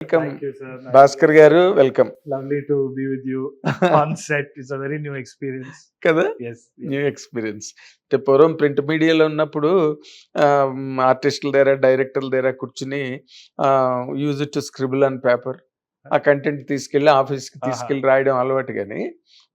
Welcome. Bhaskar garu welcome Lovely to be with you on set. It's a very new experience. కదా Yes. New experience అంటే పూర్వం print మీడియాలో ఉన్నప్పుడు ఆర్టిస్టుల దగ్గర డైరెక్టర్ల దగ్గర కూర్చుని use to scribble and paper ఆ కంటెంట్ తీసుకెళ్ళి ఆఫీస్కి. తీసుకెళ్ళి రాయడం అలవాటు కానీ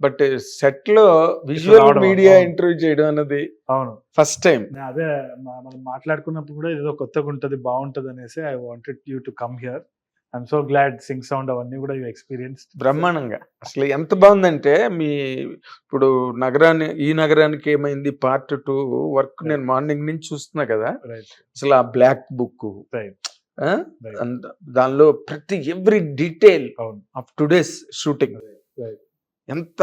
బట్ సెట్లో విజువల్ మీడియా. ఇంటర్వ్యూ చేయడం అన్నది అవును ఫస్ట్ టైం అదే మనం మాట్లాడుకున్నప్పుడు కూడా ఏదో కొత్తగా ఉంటది బాగుంటది అనేసి I wanted you to come here I'm so glad sync sound అవన్నీ కూడా యూ ఎక్స్పీరియన్స్ బ్రహ్మాండంగా. అసలు ఎంత బాగుందంటే మీ ఇప్పుడు నగరాన్ని ఈ నగరానికి ఏమైంది? పార్ట్ టూ వర్క్ నేను మార్నింగ్ నుంచి చూస్తున్నా కదా. అసలు ఆ బ్లాక్ బుక్ దానిలో ప్రతి every detail of today's shooting. ఎంత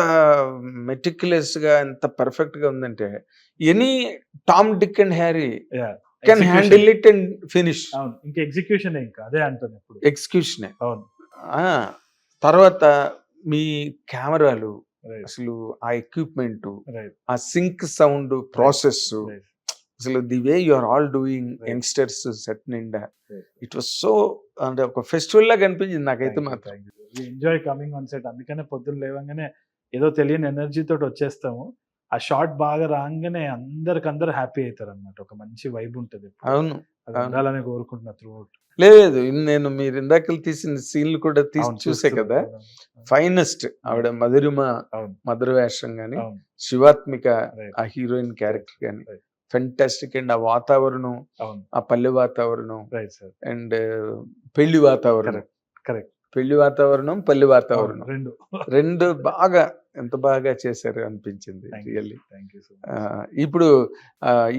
మెటిక్యులస్గా ఎంత పర్ఫెక్ట్గా ఉందంటే any Tom Dick and Harry. Can. Handle it and finish అవును ఇంకా ఎగ్జిక్యూషన్ ఇంకా అదే అంటాను ఇప్పుడు ఎక్స్క్యూషన్ అవును. తర్వాత మీ కెమెరాలు అసలు ఆ ఎక్విప్మెంట్ ఆ సింక్ సౌండ్ ప్రాసెస్ అసలు the way you are all doing. Youngsters set నిండా. ఇట్ వాస్ సో అంటే ఒక ఫెస్టివల్ లాగా అనిపించింది నాకైతే మాత్రం. ఎంజాయ్ కమింగ్ ఆన్ సెట్ అందుకనే పొద్దున్న లేవగానే ఏదో తెలియని ఎనర్జీ తోటి వచ్చేస్తాము. ఆ షార్ట్ బాగా రాగానే అందరికి అందరు హ్యాపీ అవుతారు అనమాట ఒక మంచి వైబ్ ఉంటది. అవును. ఉండాలని కోరుకుంటున్నా త్రూ అవుట్ లేదు. నేను మీరు ఇందాకలు తీసిన సీన్లు కూడా తీసి చూసే కదా ఫైనెస్ట్ ఆవిడ మధురిమ మధుర వేషం గాని శివాత్మిక ఆ హీరోయిన్ క్యారెక్టర్ గాని. ఫెంటాస్టిక్ అండ్ ఆ వాతావరణం ఆ పల్లె వాతావరణం అండ్ పెళ్ళి వాతావరణం. కరెక్ట్ పెళ్ళి వాతావరణం పల్లి వాతావరణం. రెండు. రెండు బాగా ఎంత బాగా చేశారు అనిపించింది. రియల్లీ. ఇప్పుడు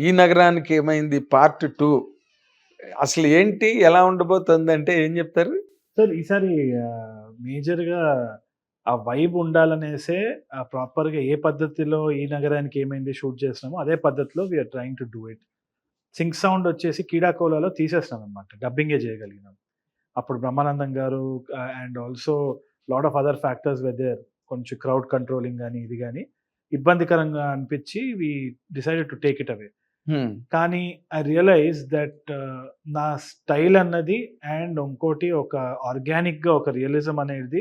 ఈ నగరానికి ఏమైంది? Part two. అసలు ఏంటి? ఎలా ఉండబోతుంది అంటే ఏం చెప్తారు? సార్ ఈసారి మేజర్గా ఆ వైబ్ ఉండాలనేసే ప్రాపర్గా ఏ పద్ధతిలో ఈ నగరానికి ఏమైంది షూట్ చేస్తున్నామో అదే పద్ధతిలో we are trying to do it sync sound వచ్చేసి కీడాకోలాలో తీసేస్తున్నాం అనమాట డబ్బింగే చేయగలిగినాం. అప్పుడు Brahmanandam garu and also lot of other factors weather కొంచెం క్రౌడ్ కంట్రోలింగ్ కానీ ఇది కానీ ఇబ్బందికరంగా అనిపించి we decided to take it away కానీ ఐ రియలైజ్ దట్ నా స్టైల్ అన్నది అండ్ ఇంకోటి ఒక ఆర్గానిక్గా ఒక రియలిజం అనేది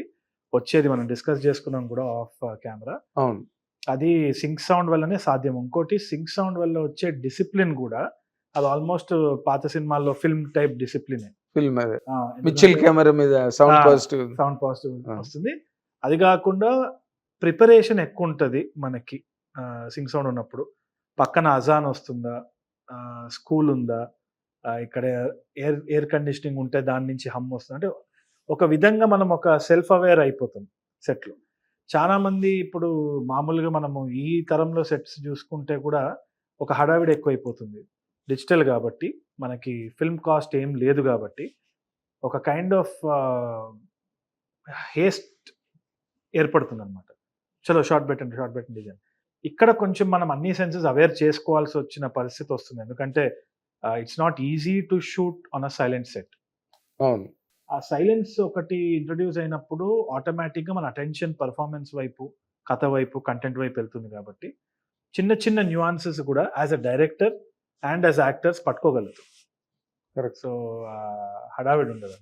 వచ్చేది. మనం డిస్కస్ చేసుకున్నాం కూడా ఆఫ్ కెమెరా అవును. అది సింక్ సౌండ్ వల్లనే సాధ్యం. ఇంకోటి సింక్ సౌండ్ వల్ల వచ్చే డిసిప్లిన్ కూడా అది ఆల్మోస్ట్ పాత సినిమాల్లో film type discipline film Mitchell camera మీద సౌండ్ పాజిటివ్ సౌండ్ పాజిటివ్. వస్తుంది. అది కాకుండా ప్రిపరేషన్ ఎక్కువ ఉంటుంది మనకి సింగ్ సౌండ్ ఉన్నప్పుడు. పక్కన అజాన్ వస్తుందా? స్కూల్ ఉందా? ఇక్కడ ఎయిర్ ఎయిర్ కండిషనింగ్ ఉంటే దాని నుంచి హమ్ వస్తుంది? అంటే ఒక విధంగా మనం ఒక సెల్ఫ్ అవేర్ అయిపోతాం సెట్లో. చాలామంది ఇప్పుడు మామూలుగా మనము ఈ తరంలో సెట్స్ చూసుకుంటే కూడా ఒక హడావిడి ఎక్కువైపోతుంది. డిజిటల్ కాబట్టి మనకి ఫిల్మ్ కాస్ట్ ఏం లేదు కాబట్టి ఒక కైండ్ ఆఫ్ హేస్ట్ ఏర్పడుతుంది అనమాట చలో షార్ట్ పెట్టండి షార్ట్ పెట్టండి డిజైన్. ఇక్కడ కొంచెం మనం అన్ని సెన్సెస్ అవేర్ చేసుకోవాల్సి వచ్చిన పరిస్థితి వస్తుంది. ఎందుకంటే it's not easy to shoot on a silent set అవును. ఆ సైలెన్స్ ఒకటి ఇంట్రడ్యూస్ అయినప్పుడు ఆటోమేటిక్గా మన అటెన్షన్ పర్ఫార్మెన్స్ వైపు కథ వైపు కంటెంట్ వైపు వెళ్తుంది కాబట్టి చిన్న చిన్న న్యూఆన్సెస్ కూడా as a director and as actors పట్టుకోగలుగుతాం. So హడావిడి ఉండదు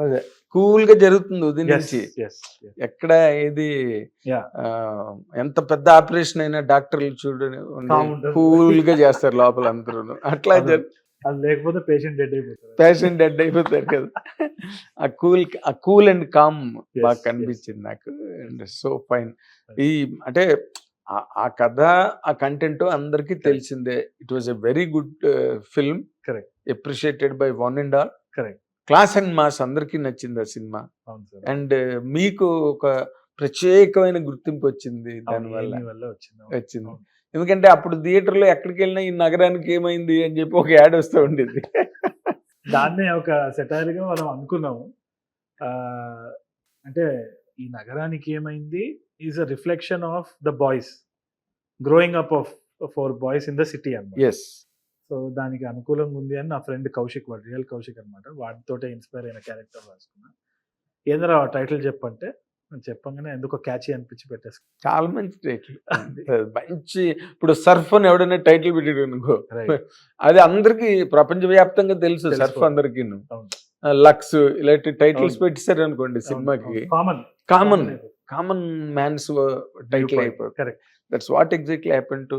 అదే. కూల్గా జరుగుతుంది ఉదయం నుంచి. ఎక్కడ ఏది ఎంత పెద్ద ఆపరేషన్ అయినా డాక్టర్లు చూడని. కూల్గా చేస్తారు లోపల అందరూ అట్లా. అది. లేకపోతే పేషెంట్ డెడ్ అయిపోతారు. పేషెంట్ డెడ్ అయిపోతారు కదా. ఆ కూల్ ఆ కూల్ అండ్ కామ్ బాగా. కనిపించింది నాకు. And so fine. ఈ అంటే ఆ- కథ ఆ కంటెంట్ అందరికీ తెలిసిందే. It was a very good film Correct. Appreciated by one and all correct class and mass అందరికీ నచ్చింది ఆ సినిమా. అండ్ మీకు ఒక ప్రత్యేకమైన గుర్తింపు వచ్చింది దానివల్ల దాని వల్ల. వచ్చింది. ఎందుకంటే అప్పుడు థియేటర్లో ఎక్కడికి వెళ్ళినా ఈ నగరానికి ఏమైంది అని చెప్పి ఒక యాడ్ వస్తూ ఉండేది. దాన్నే ఒక సెటైర్గా మనం అనుకున్నాము. అంటే ఈ నగరానికి ఏమైంది? Is a reflection of the boys. Growing up of four boys in the city అన్నమాట. ఎస్ సో దానికి అనుకూలంగా ఉంది అని నా ఫ్రెండ్ కౌశిక్ వాడు రియల్ కౌశిక్ అనమాట వాటితోటే ఇన్స్పైర్ అయిన క్యారెక్టర్ రాసుకున్నా. ఏంద్రా టైటిల్ చెప్పంటే నేను చెప్పంగానే ఎందుకో క్యాచీ అనిపించి పెట్టేసుకున్నా. చాలా మంచి టైటిల్ మంచి ఇప్పుడు సర్ఫ్ అని ఎవడైనా టైటిల్ పెట్టాడు. అది అందరికి ప్రపంచవ్యాప్తంగా తెలుసు తెలుసు. సర్ఫ్ అందరికి. లక్స్ ఇలాంటి టైటిల్స్ పెట్టేశారు అనుకోండి సినిమాకి. Common common common man's title correct that's what exactly happen to.